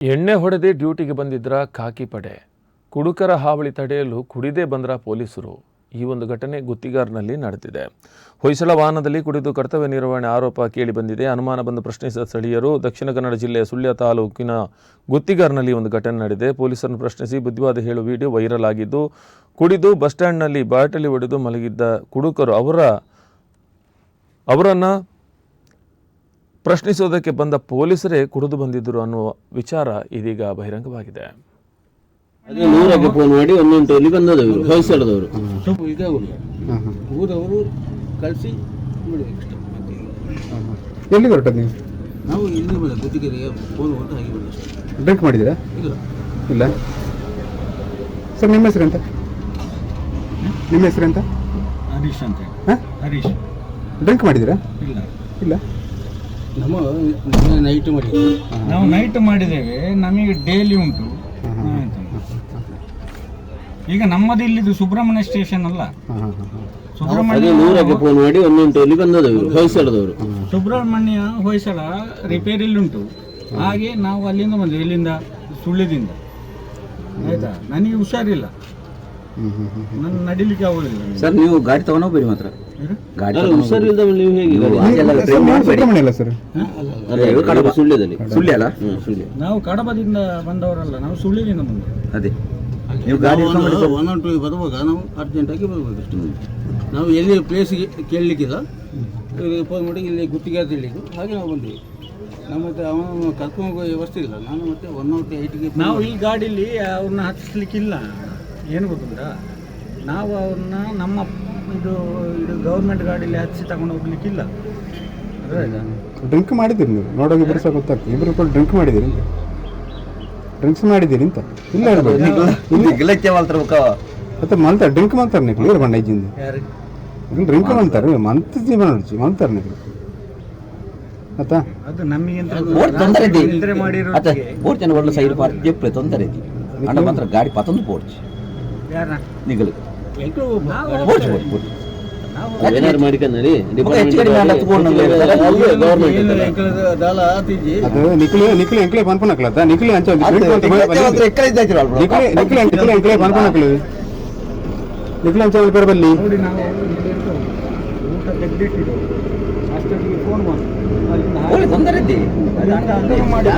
ಎಣ್ಣೆ ಹೊಡೆದೇ ಡ್ಯೂಟಿಗೆ ಬಂದಿದ್ರ ಖಾಕಿ ಪಡೆ, ಕುಡುಕರ ಹಾವಳಿ ತಡೆಯಲು ಕುಡಿದೇ ಬಂದ್ರ ಪೊಲೀಸರು. ಈ ಒಂದು ಘಟನೆ ಗುತ್ತಿಗಾರ್ನಲ್ಲಿ ನಡೆದಿದೆ. ಹೊಯ್ಸಳ ವಾಹನದಲ್ಲಿ ಕುಡಿದು ಕರ್ತವ್ಯ ನಿರ್ವಹಣೆ ಆರೋಪ ಕೇಳಿ ಬಂದಿದೆ. ಅನುಮಾನ ಬಂದು ಪ್ರಶ್ನಿಸಿದ ಸ್ಥಳೀಯರು, ದಕ್ಷಿಣ ಕನ್ನಡ ಜಿಲ್ಲೆಯ ಸುಳ್ಯ ತಾಲೂಕಿನ ಗುತ್ತಿಗಾರ್ನಲ್ಲಿ ಒಂದು ಘಟನೆ ನಡೆದಿದೆ. ಪೊಲೀಸರನ್ನು ಪ್ರಶ್ನಿಸಿ ಬುದ್ಧಿವಾದ ಹೇಳುವ ವಿಡಿಯೋ ವೈರಲ್ ಆಗಿದ್ದು, ಕುಡಿದು ಬಸ್ ಸ್ಟ್ಯಾಂಡ್ನಲ್ಲಿ ಬಾಟಲಿ ಹೊಡೆದು ಮಲಗಿದ್ದ ಕುಡುಕರು ಅವರ, ಅವರನ್ನು ಪ್ರಶ್ನಿಸೋದಕ್ಕೆ ಬಂದ ಪೊಲೀಸರೇ ಕುಡಿದು ಬಂದಿದ್ದರು ಅನ್ನುವ ವಿಚಾರ ಇದೀಗ ಬಹಿರಂಗವಾಗಿದೆ. ಅದೇ ನೂರಕ್ಕೆ ಫೋನ್ ಮಾಡಿ ಒಂದೊಂಟಲ್ಲಿ ಬಂದದವರು ಹೊಯ್ಸಳದವರು. ಈಗ ಅವರು. ಊರವರು ಕಳಿಸಿ ಎಲ್ಲಿಗೆ ಹೊರಟದ್ದು ನೀವು? ನಾವು ಇಲ್ಲಿ ಬಿಡ ಗುತ್ತಿಗೆರೆಗೆ ಫೋನ್ ಕೊಟ್ಟು ಹಾಗೆ ಬಂದಷ್ಟೇ ಡ್ರಿಂಕ್ ಮಾಡಿದ್ದೀರಾ? ಇಲ್ಲ. ಇಲ್ಲ. ಸರ್ ನಿಮ್ಮ ಹೆಸರು ಎಂತ? ನಿಮ್ಮ ಹೆಸರು ಎಂತ? ಹರೀಶ್ ಅಂತ ಹೇಳಿ. ಹಾಂ? ಹರೀಶ್. ಡ್ರಿಂಕ್ ಮಾಡಿದ್ದೀರಾ? ಇಲ್ಲ. ಇಲ್ಲ. ನಮ್ಮ ನೈಟ್ ಮಾಡಿ ನಾವು ನೈಟ್ ಮಾಡಿದ್ದೇವೆ ನಮಗೆ ಡೈಲಿ ಉಂಟು. ಈಗ ನಮ್ಮದು ಇಲ್ಲಿದು ಸುಬ್ರಹ್ಮಣ್ಯ ಸ್ಟೇಷನ್ ಅಲ್ಲ. ಸುಬ್ರಹ್ಮಣ್ಯ ನೂರಕ್ಕೆ ಫೋನ್ ಮಾಡಿ ಒಂದೊಂಟಲ್ಲಿ ಬಂದದವರು ಹೊಯ್ಸಳದವರು. ಸುಬ್ರಹ್ಮಣ್ಯ ಹೊಯ್ಸಳ ರಿಪೇರಿಲಿ ಉಂಟು. ಹಾಗೆ ನಾವು ಅಲ್ಲಿಂದ ಬಂದ್ವಿ ಇಲ್ಲಿಂದ ಸುಳ್ಳಿದಿಂದ ಆಯ್ತಾ? ನನಗೆ ಹುಷಾರಿಲ್ಲ. ನನ್ನ ನಡಿಲಿಕ್ಕೆ ಆಗೋದಿಲ್ಲ ಸರ್ ನೀವು ಗಾಡಿ ತಗೊಂಡು ಹೋಗ್ಬೇಡಿ ಮಾತ್ರ? ಗಾಡಿ ಅಲ್ಲ ಹುಷಾರಿಲ್ಲದ ನೀವು ಹೇಗೆ ಸರ್ ನೀವು ಸುಬ್ರಹ್ಮಣ್ಯ ಅಲ್ಲ ಸರ್. ಅಲ್ಲ ಇವರು ಕಡಬ ಸುಳ್ಯದಲ್ಲಿ ಸುಳ್ಳಿ ಅಲ್ಲ ಹ್ಮ್, ಸುಳ್ಯ ನಾವು ಕಡಬದಿಂದ ಬಂದವರಲ್ಲ ನಾವು ಸುಳ್ಯದಿಂದ ಬಂದು ಅದೇ. ನೀವು ಗಾಡಿ ನಾವು ಒನ್ ಆನ್ ಟೂ ಬರುವಾಗ ನಾವು ಅರ್ಜೆಂಟಾಗಿ ಬರಬೇಕಷ್ಟೇ. ನಾವು ಎಲ್ಲಿ ಪ್ಲೇಸಿಗೆ ಕೇಳಲಿಕ್ಕಿಲ್ಲ. ಫೋನ್ ಮಾಡಿ ಇಲ್ಲಿ ಗುತ್ತಿಗೆ ಅಂತ ಹೇಳಿದ್ದು ಹಾಗೆ ನಾವು ಬಂದ್ವಿ. ನಮ್ಮ ಮತ್ತೆ ಅವನು ಕರ್ಕೊಂಡು ಹೋಗೋ ವ್ಯವಸ್ಥೆ ಇಲ್ಲ. ನಾನು ಮತ್ತೆ ಒನ್ ನಾಟ್ ಏಯ್ಟಿಗೆ ನಾವು ಈ ಗಾಡಿಲಿ ಅವ್ರನ್ನ ಹತ್ತಿಸ್ಲಿಕ್ಕಿಲ್ಲ. ಏನು ಗೊತ್ತುಂಟಾ? ನಾವು ಅವ್ರನ್ನ ನಮ್ಮ ಇದು ಇದು ಗೌರ್ಮೆಂಟ್ ಗಾಡೀಲಿ ಹಚ್ಚಿ ತಗೊಂಡು ಹೋಗ್ಲಿಕ್ಕಿಲ್ಲ? ಡ್ರಿಂಕ್ ಮಾಡಿದ್ದೀರಿ ನೀವು. ನೋಡೋಕೆ ಇಬ್ಬರು ಸಹ ಗೊತ್ತಾಗ್ತದೆ. ಇಬ್ಬರು ಕೂಡ ಡ್ರಿಂಕ್ ಮಾಡಿದ್ದೀರಿ ಅಂತ. ಡ್ರಿಂಕ್ಸ್ ಮಾಡಿದ್ದೀರಿ ಅಂತ. ಇಲ್ಲ ಹೇಳ್ಬೋದು ಗಿಲಕ್ಕೆ ಮಾತ್ರ ಮತ್ತೆ ಮಂತ ಡ್ರಿಂಕ್ ಮಾಡ್ತಾರೆ ನೀವು? ಕ್ಲಿಯರ್ ಬಂಡ ಐಜಿಂದ ಯಾರು? ಡ್ರಿಂಕ್ ಮಾಡ್ತಾರೆ ಮಂತ್ ಜೀವನ ನಡೆಸಿ ಮಾಡ್ತಾರೆ ನೀವು. ಆಯ್ತಾ? ಅದು ನಮಗಿಂತ ಬೋಟ್ ತೊಂದರೆ ಇದೆ. ಮಾಡಿರೋ ಅತ್ತೆ ಓಟ್ ಜನ ಒಳ್ಳೆ ಸೈಡ್ ಪಾರ್ಕ್ ತೊಂದರೆ ಇದೆ. ಅಣ್ಣ ಮಾತ್ರ ಗಾಡಿ ಪತ್ತೊಂದು ಪೋಡ್ಚಿ ಯಾರ ನಿಗಲು. ಏನಾರು ನಿಖಿಲ್ ನಿಖಿಲ್ ಎಂಕ್ಲೆ ಪನ್ಪನಕ್ಲತ್ತ ನಿಖಿಲ್ ಅಂಚ ಅಂತ. ನಿಖಿಲ್ ನಿಖಿಲ್ ನಿಖಿಲ್ ಎಂಕ್ಲೆ ಪನ್ಪನಕ್ಲು ನಿಖಿಲ್ ಅಂಚ ಒಂದು ಬಲ್ಲಿ ನೋಡಿ ನಾವು ಊಟ ತೆಗ್ದಿಟ್ಟಿದ್ದು ಅಷ್ಟೊತ್ತಿಗೆ ಫೋನ್ ಮಾಡಿ ತೊಂದರೆ ಇದೆ. ಅದು ಹಂಗ ಹಂಗೆ ಮಾಡಿದೆ.